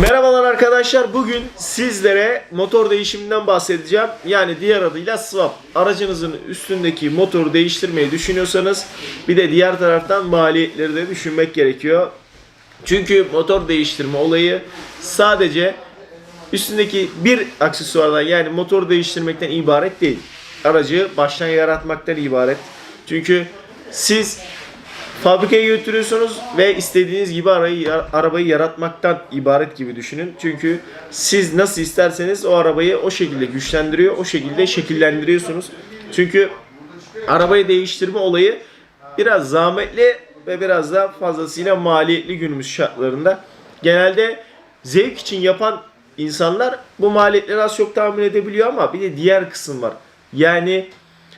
Merhabalar arkadaşlar. Bugün sizlere motor değişiminden bahsedeceğim. Yani diğer adıyla swap. Aracınızın üstündeki motoru değiştirmeyi düşünüyorsanız bir de diğer taraftan maliyetleri de düşünmek gerekiyor. Çünkü motor değiştirme olayı sadece üstündeki bir aksesuardan yani motor değiştirmekten ibaret değil. Aracı baştan yaratmaktan ibaret. Çünkü siz fabrikaya götürüyorsunuz ve istediğiniz gibi arayı, arabayı yaratmaktan ibaret gibi düşünün. Çünkü siz nasıl isterseniz o arabayı o şekilde güçlendiriyor, o şekilde şekillendiriyorsunuz. Çünkü arabayı değiştirme olayı biraz zahmetli ve biraz da fazlasıyla maliyetli günümüz şartlarında. Genelde zevk için yapan insanlar bu maliyetleri az çok tahmin edebiliyor ama bir de diğer kısım var. Yani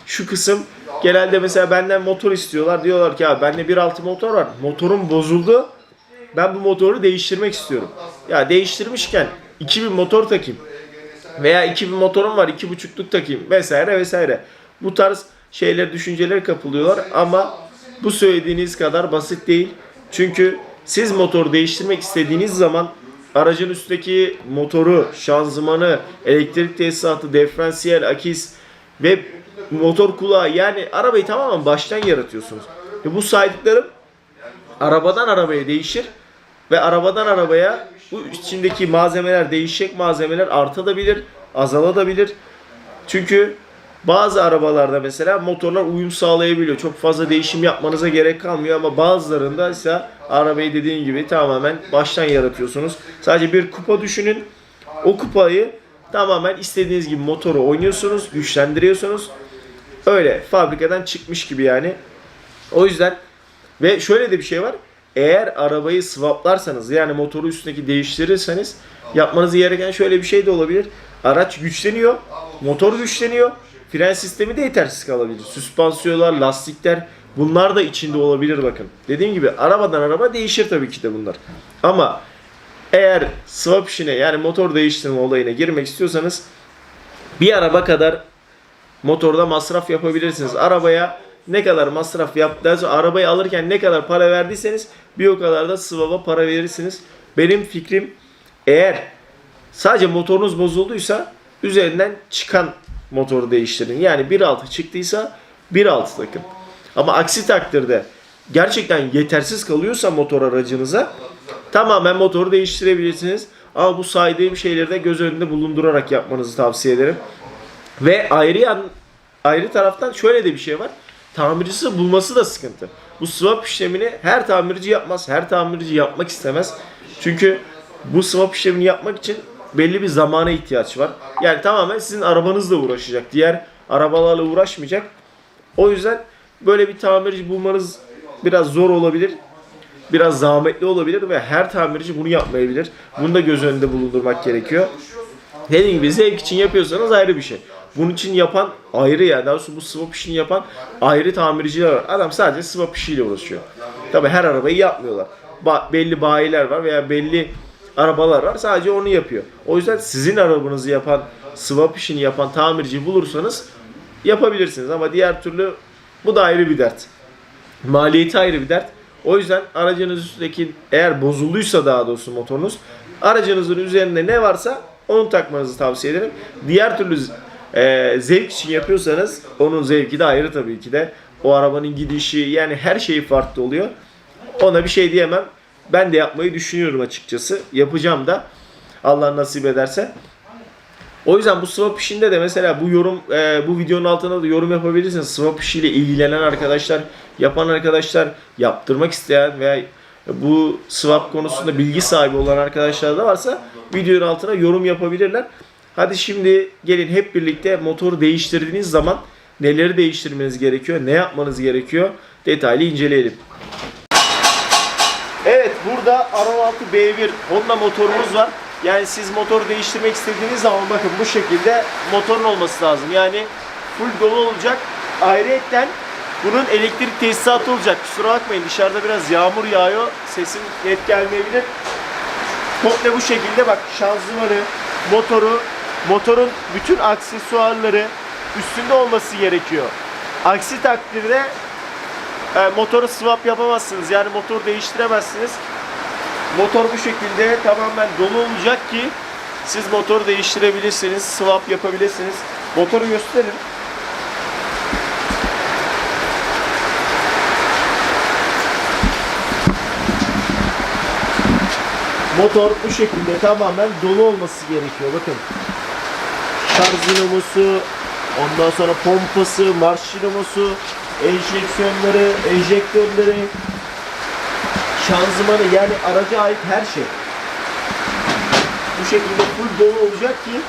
şu kısım genelde mesela benden motor istiyorlar. Diyorlar ki abi bende 1.6 motor var. Motorum bozuldu. Ben bu motoru değiştirmek istiyorum. Ya değiştirmişken 2000 motor takayım. Veya 2000 motorum var 2.5'luk takayım vesaire vesaire. Bu tarz şeyler düşüncelere kapılıyorlar ama bu söylediğiniz kadar basit değil. Çünkü siz motoru değiştirmek istediğiniz zaman aracın üstteki motoru, şanzımanı, elektrik tesisatı, diferansiyel, akis ve motor kulağı yani arabayı tamamen baştan yaratıyorsunuz. Ve bu saydıklarım arabadan arabaya değişir ve arabadan arabaya bu içindeki malzemeler değişecek malzemeler artabilir, azalabilir. Çünkü bazı arabalarda mesela motorlar uyum sağlayabiliyor. Çok fazla değişim yapmanıza gerek kalmıyor ama bazılarında ise arabayı dediğim gibi tamamen baştan yaratıyorsunuz. Sadece bir kupa düşünün. O kupayı tamamen istediğiniz gibi motoru oynuyorsunuz, güçlendiriyorsunuz. Öyle fabrikadan çıkmış gibi yani. O yüzden ve şöyle de bir şey var. Eğer arabayı swaplarsanız yani motoru üstündeki değiştirirseniz yapmanız gereken şöyle bir şey de olabilir. Araç güçleniyor, motor güçleniyor, fren sistemi de yetersiz kalabilir. Süspansiyonlar, lastikler bunlar da içinde olabilir bakın. Dediğim gibi arabadan araba değişir tabii ki de bunlar. Ama eğer swap işine yani motor değiştirme olayına girmek istiyorsanız bir araba kadar motorda masraf yapabilirsiniz. Arabaya ne kadar masraf yaptığınız arabayı alırken ne kadar para verdiyseniz bir o kadar da swap'a para verirsiniz. Benim fikrim eğer sadece motorunuz bozulduysa üzerinden çıkan motoru değiştirin. Yani 1.6 çıktıysa 1.6 takın. Ama aksi takdirde gerçekten yetersiz kalıyorsa motor aracınıza tamamen motoru değiştirebilirsiniz. Ama bu saydığım şeyleri de göz önünde bulundurarak yapmanızı tavsiye ederim. Ve ayrı yan, ayrı taraftan şöyle de bir şey var. Tamircisi bulması da sıkıntı. Bu swap işlemini her tamirci yapmaz. Her tamirci yapmak istemez. Çünkü bu swap işlemini yapmak için belli bir zamana ihtiyaç var. Yani tamamen sizin arabanızla uğraşacak. Diğer arabalarla uğraşmayacak. O yüzden böyle bir tamirci bulmanız biraz zor olabilir. Biraz zahmetli olabilir ve her tamirci bunu yapmayabilir. Bunu da göz önünde bulundurmak gerekiyor. Dediğim gibi zevk için yapıyorsanız ayrı bir şey. Bunun için yapan ayrı ya. Daha doğrusu bu swap işini yapan ayrı tamirciler var. Adam sadece swap işiyle uğraşıyor. Tabi her arabayı yapmıyorlar. Ba- belli bayiler var veya belli arabalar var. Sadece onu yapıyor. O yüzden sizin arabanızı yapan, swap işini yapan tamirci bulursanız yapabilirsiniz. Ama diğer türlü bu da ayrı bir dert. Maliyeti ayrı bir dert. O yüzden aracınız üstündeki eğer bozulduysa daha doğrusu motorunuz aracınızın üzerinde ne varsa onu takmanızı tavsiye ederim. Diğer türlü e, zevk için yapıyorsanız onun zevki de ayrı tabii ki de. O arabanın gidişi yani her şeyi farklı oluyor. Ona bir şey diyemem. Ben de yapmayı düşünüyorum açıkçası. Yapacağım da. Allah nasip ederse. O yüzden bu swap işinde de mesela bu yorum e, bu videonun altına da yorum yapabilirsiniz. Swap işiyle ilgilenen arkadaşlar, yapan arkadaşlar, yaptırmak isteyen veya bu swap konusunda bilgi sahibi olan arkadaşlar da varsa videonun altına yorum yapabilirler. Hadi şimdi gelin hep birlikte motoru değiştirdiğiniz zaman neleri değiştirmeniz gerekiyor, ne yapmanız gerekiyor detaylı inceleyelim. Evet burada R16 B1 Honda motorumuz var. Yani siz motoru değiştirmek istediğiniz zaman bakın bu şekilde motorun olması lazım. Yani full dolu olacak. Ayrıyeten bunun elektrik tesisatı olacak. Kusura bakmayın dışarıda biraz yağmur yağıyor. Sesim net gelmeyebilir. Komple bu şekilde bak şanzımanı, motoru, motorun bütün aksesuarları üstünde olması gerekiyor. Aksi takdirde e, motoru swap yapamazsınız. Yani motor değiştiremezsiniz. Motor bu şekilde tamamen dolu olacak ki siz motoru değiştirebilirsiniz, swap yapabilirsiniz. Motoru gösterin. Motor bu şekilde tamamen dolu olması gerekiyor. Bakın. Şarj dinamosu, ondan sonra pompası, marş dinamosu, enjeksiyonları, enjektörleri, şanzımanı yani araca ait her şey. Bu şekilde full dolu olacak ki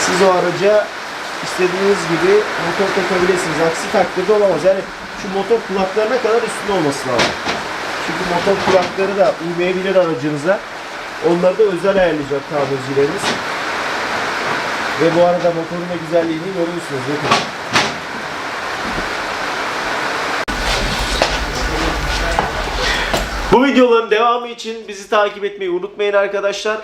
siz o araca istediğiniz gibi motor takabilirsiniz. Aksi takdirde olamaz. Yani şu motor kulaklarına kadar üstünde olması lazım. Çünkü motor kulakları da uymayabilir aracınıza. Onları da özel ayarlayacak tamircilerimiz. Ve bu arada motorun da güzelliğini görüyorsunuz. Bakın. Bu videoların devamı için bizi takip etmeyi unutmayın arkadaşlar.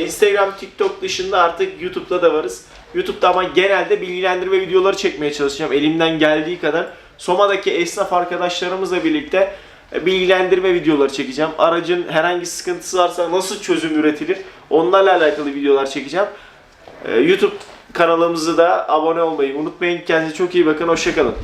Instagram, TikTok dışında artık YouTube'da da varız. YouTube'da ama genelde bilgilendirme videoları çekmeye çalışacağım elimden geldiği kadar. Soma'daki esnaf arkadaşlarımızla birlikte bilgilendirme videoları çekeceğim. Aracın herhangi sıkıntısı varsa nasıl çözüm üretilir onlarla alakalı videolar çekeceğim. E, YouTube kanalımızı da abone olmayı unutmayın. Kendinize çok iyi bakın. Hoşçakalın.